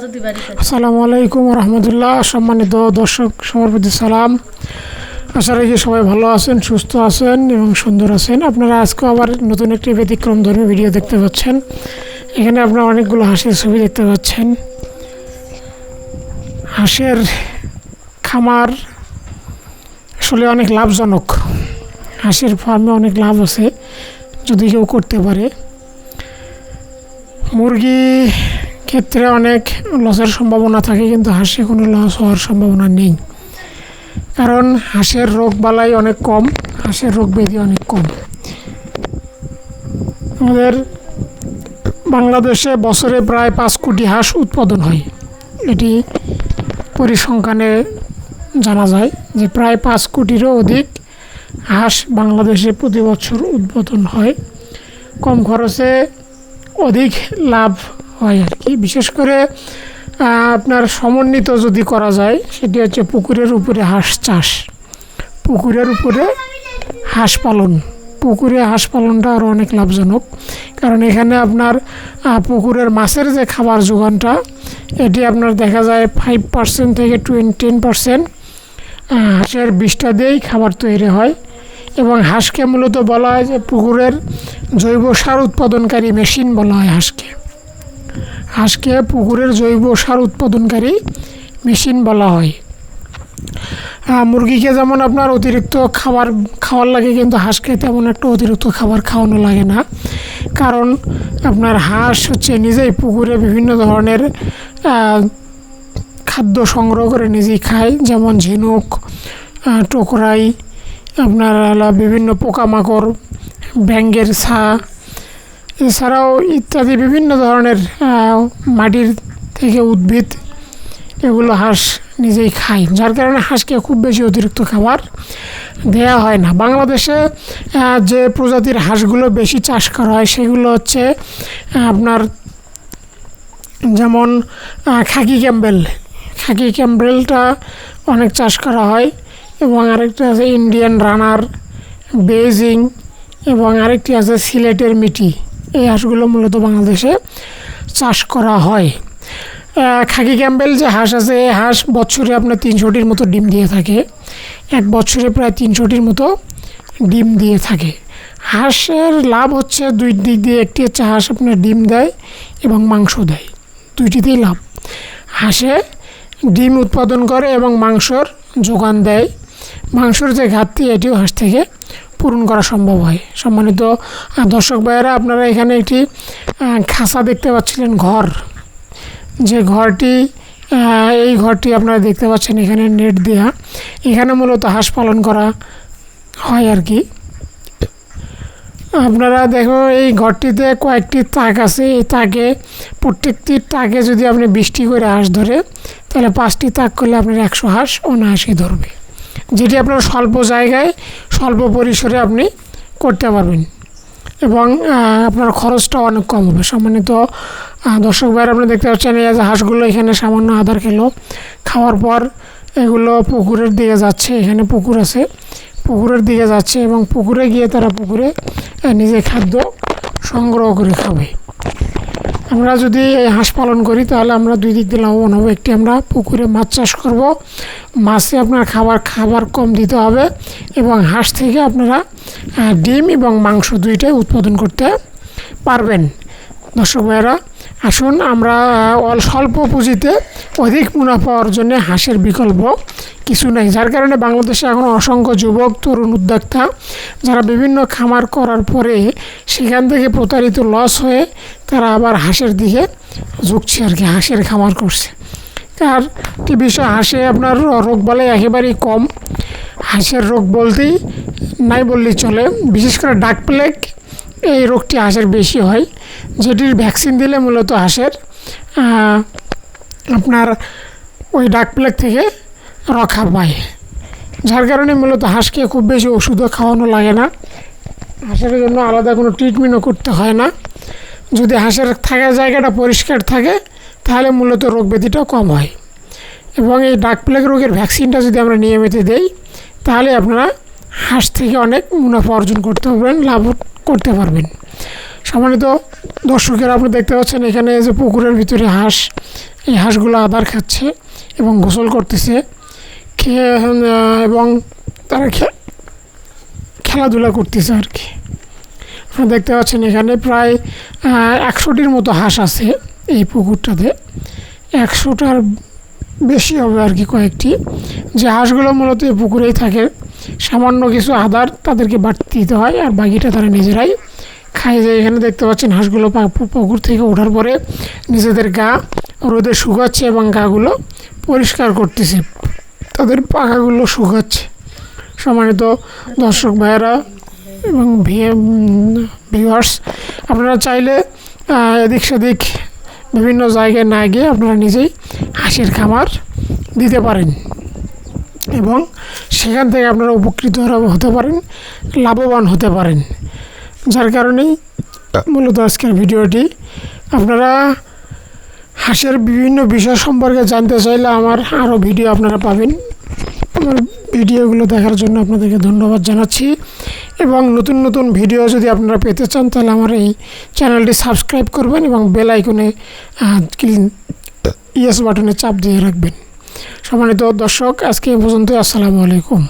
আসসালামু আলাইকুম রহমতুল্লাহ সম্মানিত দর্শক সবার প্রতি সালাম। আশা রাখি সবাই ভালো আছেন, সুস্থ আছেন এবং সুন্দর আছেন। আপনারা আজকে আবার নতুন একটি ব্যতিক্রম ধর্মী ভিডিও দেখতে পাচ্ছেন। এখানে আপনারা অনেকগুলো হাঁসের ছবি দেখতে পাচ্ছেন। হাঁসের খামার আসলে অনেক লাভজনক। হাঁসের ফার্মে অনেক লাভ আছে, যদি কেউ করতে পারে। মুরগি ক্ষেত্রে অনেক লসের সম্ভাবনা থাকে, কিন্তু হাঁসে কোনো লস হওয়ার সম্ভাবনা নেই। কারণ হাঁসের রোগ বালাই অনেক কম, হাঁসের রোগ ব্যাধি অনেক কম। আমাদের বাংলাদেশে বছরে প্রায় পাঁচ কোটি হাঁস উৎপাদন হয়। এটি পরিসংখ্যানে জানা যায় যে প্রায় পাঁচ কোটিরও অধিক হাঁস বাংলাদেশে প্রতি বছর উদ্বোধন হয়। কম খরচে অধিক লাভ হয় আর কি। বিশেষ করে আপনার সমন্বিত যদি করা যায়, সেটি হচ্ছে পুকুরের উপরে হাঁস চাষ। পুকুরের উপরে হাঁস পালন। পুকুরে হাঁস পালনটা আরও অনেক লাভজনক। কারণ এখানে আপনার পুকুরের মাছের যে খাবার যোগানটা, এটি আপনার দেখা যায় ফাইভ পার্সেন্ট থেকে টেন পার্সেন্ট হাঁসের বিষটা দিয়েই খাবার তৈরি হয়। এবং হাঁসকে মূলত বলা হয় যে পুকুরের জৈব সার উৎপাদনকারী মেশিন বলা হয় হাঁসকে। হাঁসকে পুকুরের জৈব সার উৎপাদনকারী মেশিন বলা হয়। মুরগিকে যেমন আপনার অতিরিক্ত খাবার খাওয়ার লাগে, কিন্তু হাঁসকে তেমন একটা অতিরিক্ত খাবার খাওয়ানো লাগে না। কারণ আপনার হাঁস হচ্ছে নিজেই পুকুরে বিভিন্ন ধরনের খাদ্য সংগ্রহ করে নিজেই খায়। যেমন ঝিনুক টোকরাই, আপনার বিভিন্ন পোকামাকড় ব্যাঙ্গের ছা এছাড়াও ইত্যাদি বিভিন্ন ধরনের মাটির থেকে উদ্ভিদ, এগুলো হাঁস নিজেই খায়। যার কারণে হাঁসকে খুব বেশি অতিরিক্ত খাবার দেয়া হয় না। বাংলাদেশে যে প্রজাতির হাঁসগুলো বেশি চাষ করা হয়, সেগুলো হচ্ছে আপনার যেমন খাকি ক্যাম্বেল। খাকি ক্যাম্বেলটা অনেক চাষ করা হয় এবং আরেকটা আছে ইন্ডিয়ান রানার বেজিং এবং আরেকটি আছে সিলেটের মিটি। এই হাঁসগুলো মূলত বাংলাদেশে চাষ করা হয়। খাকি ক্যাম্বেল যে হাঁস আছে, এই হাঁস বছরে আপনার তিনশোটির মতো ডিম দিয়ে থাকে। এক বছরে প্রায় তিনশোটির মতো ডিম দিয়ে থাকে। হাঁসের লাভ হচ্ছে দুই দিক দিয়ে, একটি হচ্ছে হাঁস আপনার ডিম দেয় এবং মাংস দেয়। দুইটিতেই লাভ। হাঁসে ডিম উৎপাদন করে এবং মাংসর যোগান দেয়। মাংসর যে ঘাটতি, এটিও হাঁস থেকে পূরণ করা সম্ভব হয়। সম্মানিত দর্শক ভাইয়েরা, আপনারা এখানে একটি খাঁচা দেখতে পাচ্ছিলেন, ঘর। যে ঘরটি এই ঘরটি আপনারা দেখতে পাচ্ছেন এখানে নেট দেওয়া এখানে মূলত হাঁস পালন করা হয় আর কি। আপনারা দেখো, এই ঘরটিতে কয়েকটি তাক আছে। এই তাকে, প্রত্যেকটি তাকে যদি আপনি বৃষ্টি করে হাঁস ধরে, তাহলে পাঁচটি তাক করলে আপনার একশো হাঁস অনায়াসই ধরবে। যেটি আপনার স্বল্প জায়গায় স্বল্প পরিসরে আপনি করতে পারবেন। এবং আপনার খরচটা অনেক কম হবে। সম্মানিত দর্শক ভাইয়ের আপনি দেখতে পাচ্ছেন এই যে হাঁসগুলো এখানে সামান্য আধার খেলো খাওয়ার পর এগুলো পুকুরের দিকে যাচ্ছে। এখানে পুকুর আছে। পুকুরের দিকে যাচ্ছে এবং পুকুরে গিয়ে তারা পুকুরে আহ, নিজে খাদ্য সংগ্রহ করে খাবে। আমরা যদি এই হাঁস পালন করি, তাহলে আমরা দুই দিক দিয়ে লাভবান হব। একটি আমরা পুকুরে মাছ চাষ করব। মাছে আপনার খাবার খাবার কম দিতে হবে এবং হাঁস থেকে আপনারা ডিম এবং মাংস দুইটাই উৎপাদন করতে পারবেন। দর্শক ভাইয়েরা আসুন আমরা স্বল্প পুঁজিতে অধিক মুনাফা অর্জনে হাঁসের বিকল্প কিছু নেই। যার কারণে বাংলাদেশে এখন অসংখ্য যুবক, তরুণ উদ্যোক্তা যারা বিভিন্ন খামার করার পরে সেখান থেকে প্রতারিত লস হয়ে তারা আবার হাঁসের দিকে ঝুঁকছে আর কি, হাঁসের খামার করছে। আর বিষয়, হাঁসে আপনার রোগ বলে একেবারেই কম। হাঁসের রোগ বলতেই নাই বললেই চলে। বিশেষ করে ডাক প্লেগ এই রোগটি হাঁসের বেশি হয়। যেটির ভ্যাকসিন দিলে মূলত হাঁসের আপনার ওই ডাক প্লেগ থেকে রক্ষা পায়। যার কারণে মূলত হাঁসকে খুব বেশি ওষুধও খাওয়ানো লাগে না। হাঁসের জন্য আলাদা কোনো ট্রিটমেন্টও করতে হয় না। যদি হাঁসের থাকার জায়গাটা পরিষ্কার থাকে, তাহলে মূলত রোগ ব্যাধিটাও কম হয়। এবং এই ডাক প্লেগ রোগের ভ্যাকসিনটা যদি আমরা নিয়মিত দেই, তাহলে আপনারা হাঁস থেকে অনেক মুনাফা অর্জন করতে পারবেন, লাভ করতে পারবেন। সম্মানিত দর্শকেরা, আপনি দেখতে পাচ্ছেন এখানে যে পুকুরের ভিতরে হাঁস, এই হাঁসগুলো আদার খাচ্ছে এবং গোসল করতেছে। খেয়ে এবং তারা খে- খেলাধুলা করতেছে আর কি। আপনারা দেখতে পাচ্ছেন এখানে প্রায় একশোটির মতো হাঁস আছে এই পুকুরটাতে। একশোটার বেশি হবে আর কি কয়েকটি। যে হাঁসগুলো মূলত এই পুকুরেই থাকে সামান্য কিছু আদার তাদেরকে বাড়তি দিতে হয় আর বাকিটা তারা নিজেরাই খায়। যায় এখানে দেখতে পাচ্ছেন হাঁসগুলো পুকুর থেকে ওঠার পরে নিজেদের গা রোদে শুকাচ্ছে এবং গাগুলো পরিষ্কার করতেছে। তাদের পাখাগুলো শুকাচ্ছে। সম্মানিত দর্শক ভাইয়েরা এবং ভিউয়ার্স আপনারা চাইলে এদিক সেদিক বিভিন্ন জায়গায় না গিয়ে আপনারা নিজেই হাঁসের খামার দিতে পারেন। এবং সেখান থেকে আপনারা উপকৃত হতে পারেন, লাভবান হতে পারেন। যার কারণেই মূলত আজকের ভিডিওটি। আপনারা হাঁসের বিভিন্ন বিষয় সম্পর্কে জানতে চাইলে আমার আরও ভিডিও আপনারা পাবেন। আমার ভিডিওগুলো দেখার জন্য আপনাদেরকে ধন্যবাদ জানাচ্ছি। এবং নতুন নতুন ভিডিও যদি আপনারা পেতে চান, তাহলে আমার এই চ্যানেলটি সাবস্ক্রাইব করবেন এবং বেল আইকনে ইয়েস বাটনে চাপ দিয়ে রাখবেন। সম্মানিত দর্শক আজকে এ পর্যন্ত আসসালামু আলাইকুম।